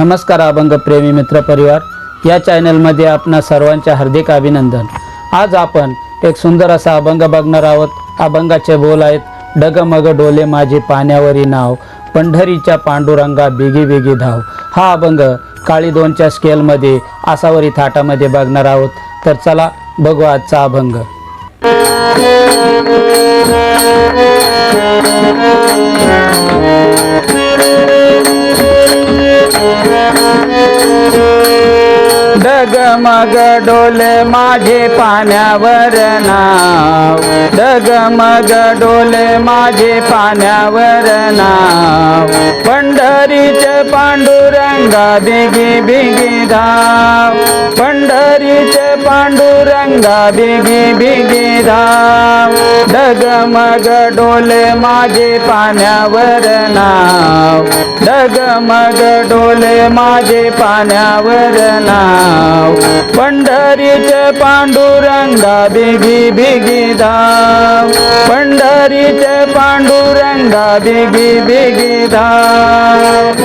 नमस्कार अभंग प्रेमी मित्र परिवार. या चॅनलमध्ये आपणा सर्वांचे हार्दिक अभिनंदन. आज आपण एक सुंदर असा अभंग बघणार आहोत. अभंगाचे बोल आहेत डगमग डोले माझे पाण्यावरी नाव पंढरीच्या पांडुरंगा बिगी बिगी धाव. हा अभंग काळी दोनच्या स्केलमध्ये आसावरी थाटामध्ये बघणार आहोत. तर चला बघू आजचा अभंग. Música डगमग डोले माझे पाण्यावर नाव. डगमग डोले माझे पाण्यावर नाव. पंढरीचे पांडुरंगा बिगी बिगी धाव. पंढरीचे पांडुरंगा बिगी बिगी धाव. डगमग डोले माझे पाण्यावर नाव. डगमग डोले माझे पाण्यावर नाव. पंढरीचे पांडुरंगा बिगी बिगी धाव. पंढरीचे पांडुरंगा बिगी बिगी धाव.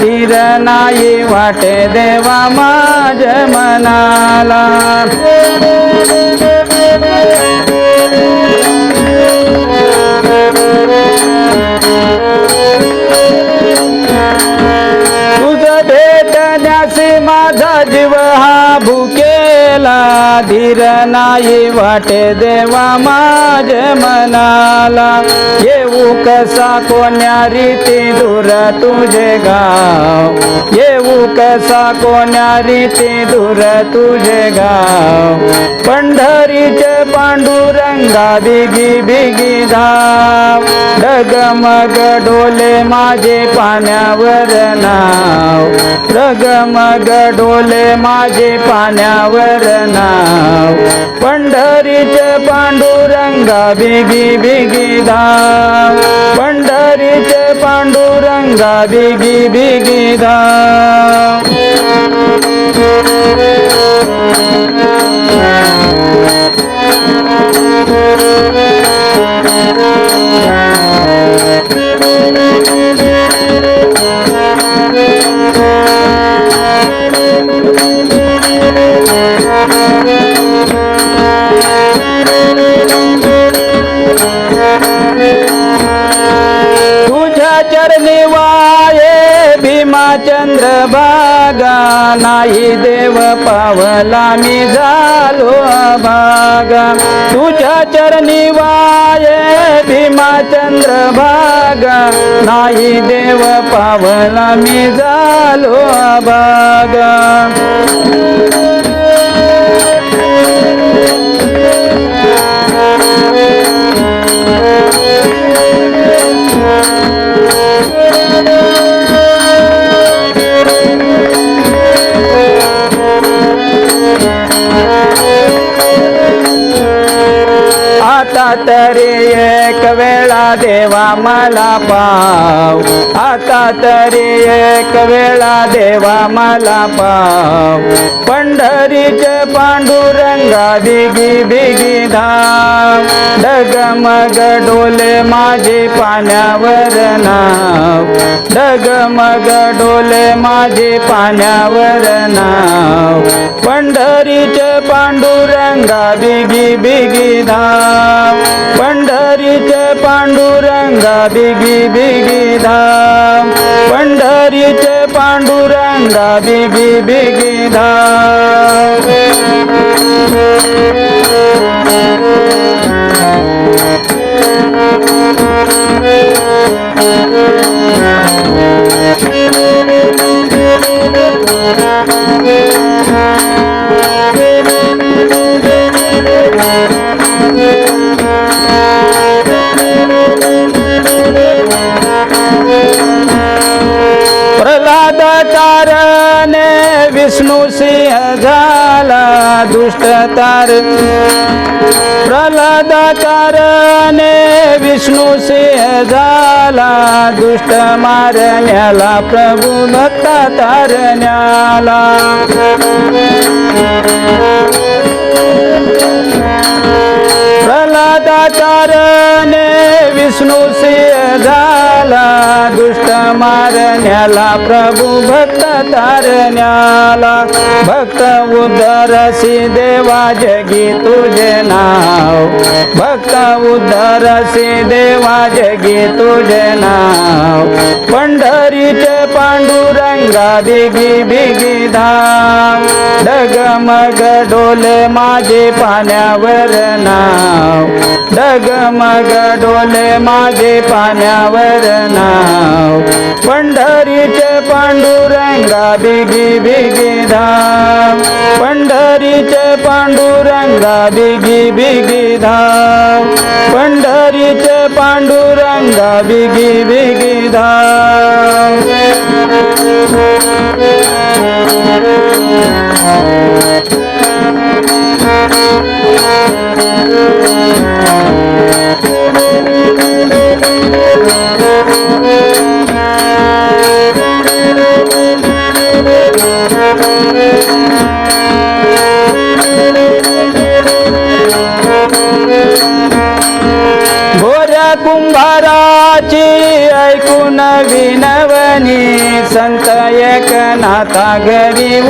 धीर नाही वाटे देवा माझ मनाला. धीर नाही वाटे देवा माझ मनाला. येऊ कसा कोण्या रीती दूर तुझे गाव? येऊ कसा कोण्या रीती दूर तुझे गाव? पंढरीचे पांडुरंगा बिगी बिगी धाव. डगमग डोले माझे पाण्यावर नाव. डगमग डोले माझे पाण्यावर नाव. पंढरीचे पांडुरंगा बिगी बिगी धाव. पंढरीचे पांडुरंगा बिगी बिगी धाव. चरणी वाये भीमाचंद्र भागा नाही देव पावला मी झालो भागा तुझ्या चरणी वाये भीमाचंद्र भागा नाही देव पावला मी झालो भागा आता तरी एक वेळा देवा मला पाव. आता तरी एक वेळा देवा मला पाव. पंढरीचे पांडुरंगा बिगी बिगी धाव. डगमग डोले माझे पाण्यावर नाव. डगमग डोले माझे पाण्यावर नाव. पंढरीचे पांडुरंगा बिगी बिगी धाव. पंढरीचे पांडुरंगा बिगी बिगी धाव पंढरीचे पांडुरंगा बिगी बिगी धाव प्रल्हाद दुष्ट तार प्रल्हादाकारने विष्णू सिंह झाला दुष्ट मारण्याला प्रभू भक्त तारण्याला प्रल्हादाकारने विष्णू सिंह झाला तारण्याला प्रभू भक्त तारण्याला भक्त उद्धरसी देवा जगी तुझे नाव. भक्त उद्धरसी देवा जगी तुझे नाव. पंढरीचे पांडुरंगा बिगी बिगी धाम डगमग डोले माझे पाण्यावर नाव. डगमग डोले माझे पाण्यावर नाव. पंढरीचे पांडुरंगा बिगी बिगी धाम पंढरीचे पांडुरंगा बिगी बिगी धाम पंढरीचे पांडुरंगा बिगी बिगी धाम कुंभाराची ऐकून विनवनी संत एकनाथा घरी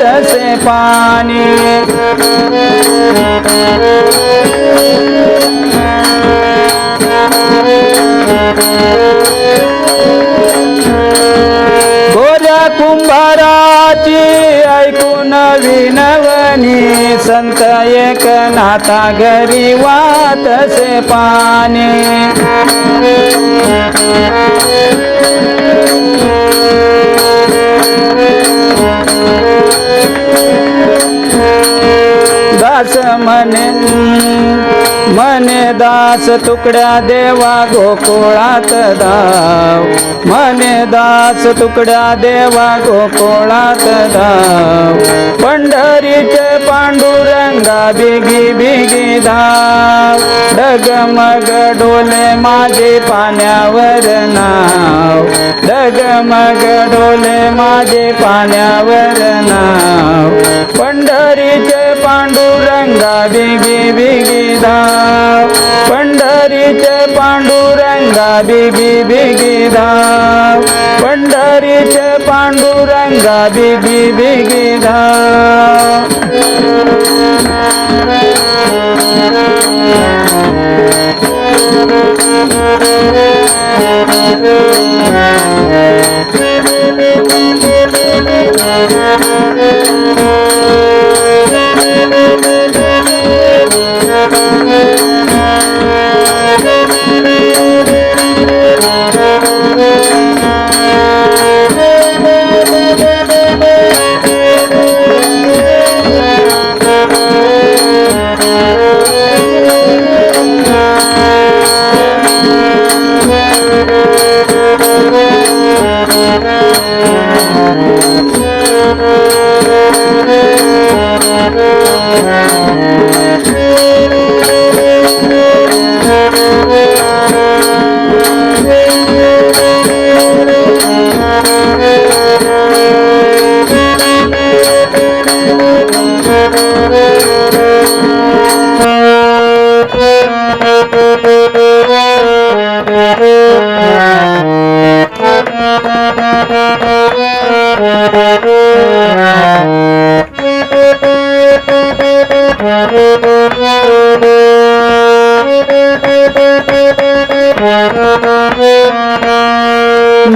तसे पाणी. गोऱ्या कुंभाराची ऐकून विनवनी संत एकनाथा घरी वातसे पाणी. दास म्हणे मने दास तुकड्या देवा गोकुळात दाव मने दास तुकड्या देवा गोकुळात धाव. पंढरीचे पांडुरंगा बिगी बिगी धाव. डगमग डोले माझे पाण्यावर नाव. डगमग डोले माझे पाण्यावर नाव. पंढरीचे पांडुरंगा बिगी बिगी धाव. पंढरीचे पांडुरंगा बिगी बिगी धाव. पंढरीचे पांडुरंगा बिगी बिगी धाव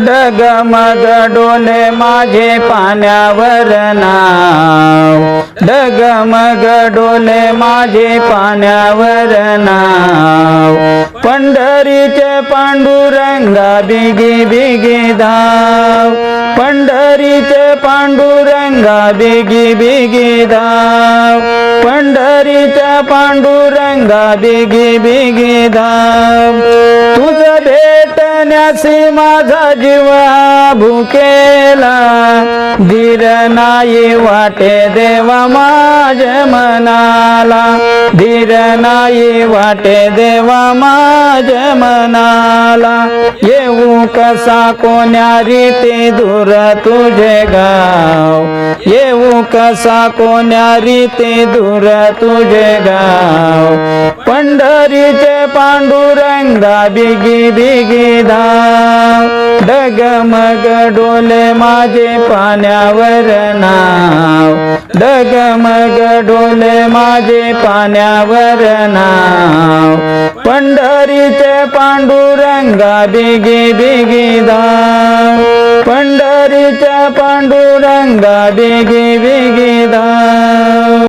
डगमग डोले माझे पाण्यावर नाव. डगमग डोले माझे पाण्यावर नाव. पंढरीचे पांडुरंगा बिगी बिगी धाव. पंढरीचे पांडुरंगा बिगी बिगी धाव. पंढरीच्या पांडुरंगा बिगी बिगी धाव. तुझ भेटण्यासी माझा जीवा भुकेला. धीर नाही वाटे देवा माझ मनाला. धीर नाही वाटे देवा जमनाला येऊ कसा कोण्या रीते दूर तुझे गाव? येऊ कसा कोण्या रीते दूर तुझे गाव? पंढरीचे पांडुरंगा बिगी बिगी धाव. डगमग डोले माझे पाण्यावर नाव. डगमग डोले माझे पाण्यावर नाव. पंढरीचे पांडुरंगा बिगी बिगी धाव. पंढरीच्या पांडुरंगा बिगी बिगी धाव.